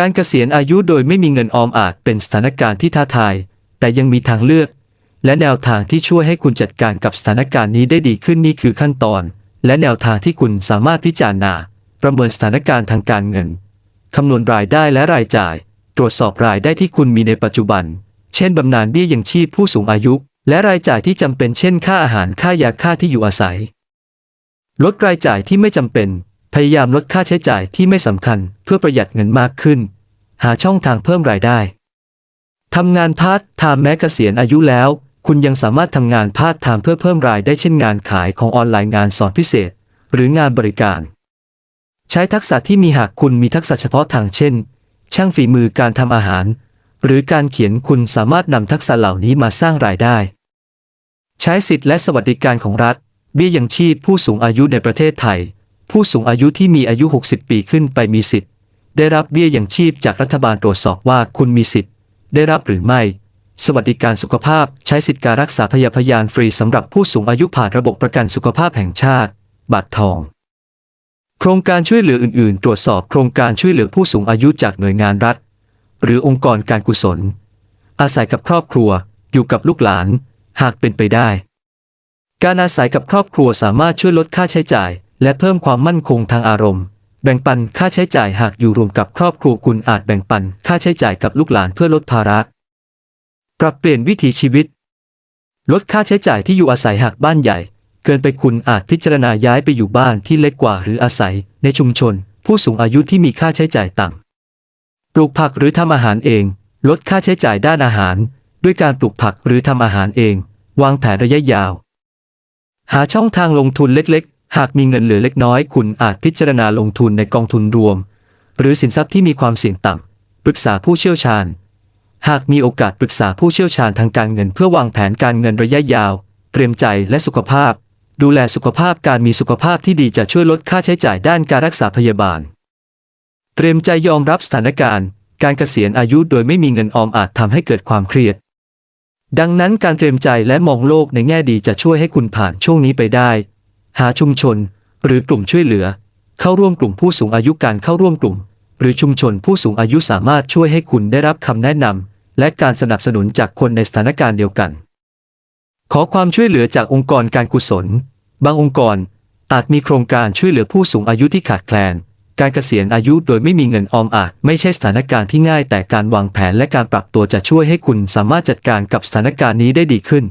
การเกษียณอายุโดยไม่มีเงินออมอาจเป็นสถานการณ์ที่ท้าทาย แต่ยังมีทางเลือก และแนวทางที่ช่วยให้คุณจัดการกับสถานการณ์นี้ได้ดีขึ้นนี่คือขั้นตอน และแนวทางที่คุณสามารถพิจารณา ประเมินสถานการณ์ทางการเงินคำนวณรายได้และรายจ่าย ตรวจสอบรายได้ที่คุณมีในปัจจุบัน เช่นบำนาญเบี้ยยังชีพผู้สูงอายุ และรายจ่ายที่จำเป็นเช่น ค่าอาหารค่ายาค่าที่อยู่อาศัย ลดรายจ่ายที่ไม่จำเป็น พยายามลดค่าใช้จ่ายที่ไม่สำคัญเพื่อประหยัดเงินมากขึ้น หาช่องทางเพิ่มรายได้ทำงานพาร์ทไทม์แม้เกษียณอายุแล้ว คุณยังสามารถทำงานพาร์ทไทม์เพื่อเพิ่มรายได้เช่นงานขายของออนไลน์งานสอนพิเศษ หรืองานบริการ ใช้ทักษะที่มีหากคุณมีทักษะเฉพาะทางเช่น ช่างฝีมือการทำอาหาร หรือการเขียนคุณสามารถนำทักษะเหล่านี้มาสร้างรายได้ ใช้สิทธิและสวัสดิการของรัฐ เบี้ยยังชีพผู้สูงอายุในประเทศไทย ผู้สูงอายุที่มีอายุ 60 ปีขึ้นไปมีสิทธิ์ ได้รับเบี้ยยังชีพจากรัฐบาลตรวจสอบว่าคุณมีสิทธิ์ ได้รับหรือไม่ สวัสดิการสุขภาพใช้สิทธิการรักษาพยาพยานฟรีสำหรับผู้สูงอายุผ่านระบบประกันสุขภาพแห่งชาติ บัตรทอง โครงการช่วยเหลืออื่น ๆ ตรวจสอบโครงการช่วยเหลือผู้สูงอายุจากหน่วยงานรัฐ หรือองค์กรการกุศล อาศัยกับครอบครัว อยู่กับลูกหลาน หากเป็นไปได้ การอาศัยกับครอบครัวสามารถช่วยลดค่าใช้จ่าย และเพิ่มความมั่นคงทางอารมณ์ แบ่งปันค่าใช้จ่ายหากอยู่รวมกับครอบครัวคุณอาจแบ่งปันค่าใช้จ่ายกับลูกหลานเพื่อลดภาระ ปรับเปลี่ยนวิถีชีวิต ลดค่าใช้จ่ายที่อยู่อาศัยหากบ้านใหญ่ เกินไปคุณอาจพิจารณาย้ายไปอยู่บ้านที่เล็กกว่าหรืออาศัย ในชุมชน ผู้สูงอายุที่มีค่าใช้จ่ายต่ำปลูกผักหรือทำอาหารเอง ลดค่าใช้จ่ายด้านอาหาร ด้วยการปลูกผักหรือทำอาหารเอง วางแผนระยะยาว หาช่องทางลงทุนเล็กๆ หากมีเงินเหลือเล็กน้อย คุณอาจพิจารณาลงทุนในกองทุนรวม หรือสินทรัพย์ที่มีความเสี่ยงต่ำปรึกษาผู้เชี่ยวชาญ หากมีโอกาสปรึกษาผู้เชี่ยวชาญทางการเงินเพื่อวางแผนการเงินระยะยาว เตรียมใจและสุขภาพ ดูแลสุขภาพการมีสุขภาพที่ดีจะช่วยลดค่าใช้จ่ายด้านการรักษาพยาบาล เตรียมใจยอมรับสถานการณ์ การเกษียณอายุโดยไม่มีเงินออมอาจทำให้เกิดความเครียดดังนั้นการเตรียมใจและมองโลกในแง่ดีจะช่วยให้คุณผ่านช่วงนี้ไปได้ หาชุมชน หรือกลุ่มช่วยเหลือ เข้าร่วมกลุ่มผู้สูงอายุการเข้าร่วมกลุ่ม หรือชุมชนผู้สูงอายุสามารถช่วยให้คุณได้รับคำแนะนำและการสนับสนุนจากคนในสถานการณ์เดียวกัน ขอความช่วยเหลือจากองค์กรการกุศล บางองค์กรอาจมีโครงการช่วยเหลือผู้สูงอายุที่ขาดแคลน การเกษียณอายุโดยไม่มีเงินออมอาจไม่ใช่สถานการณ์ที่ง่าย แต่การวางแผนและการปรับตัวจะช่วยให้คุณสามารถจัดการกับสถานการณ์นี้ได้ดีขึ้น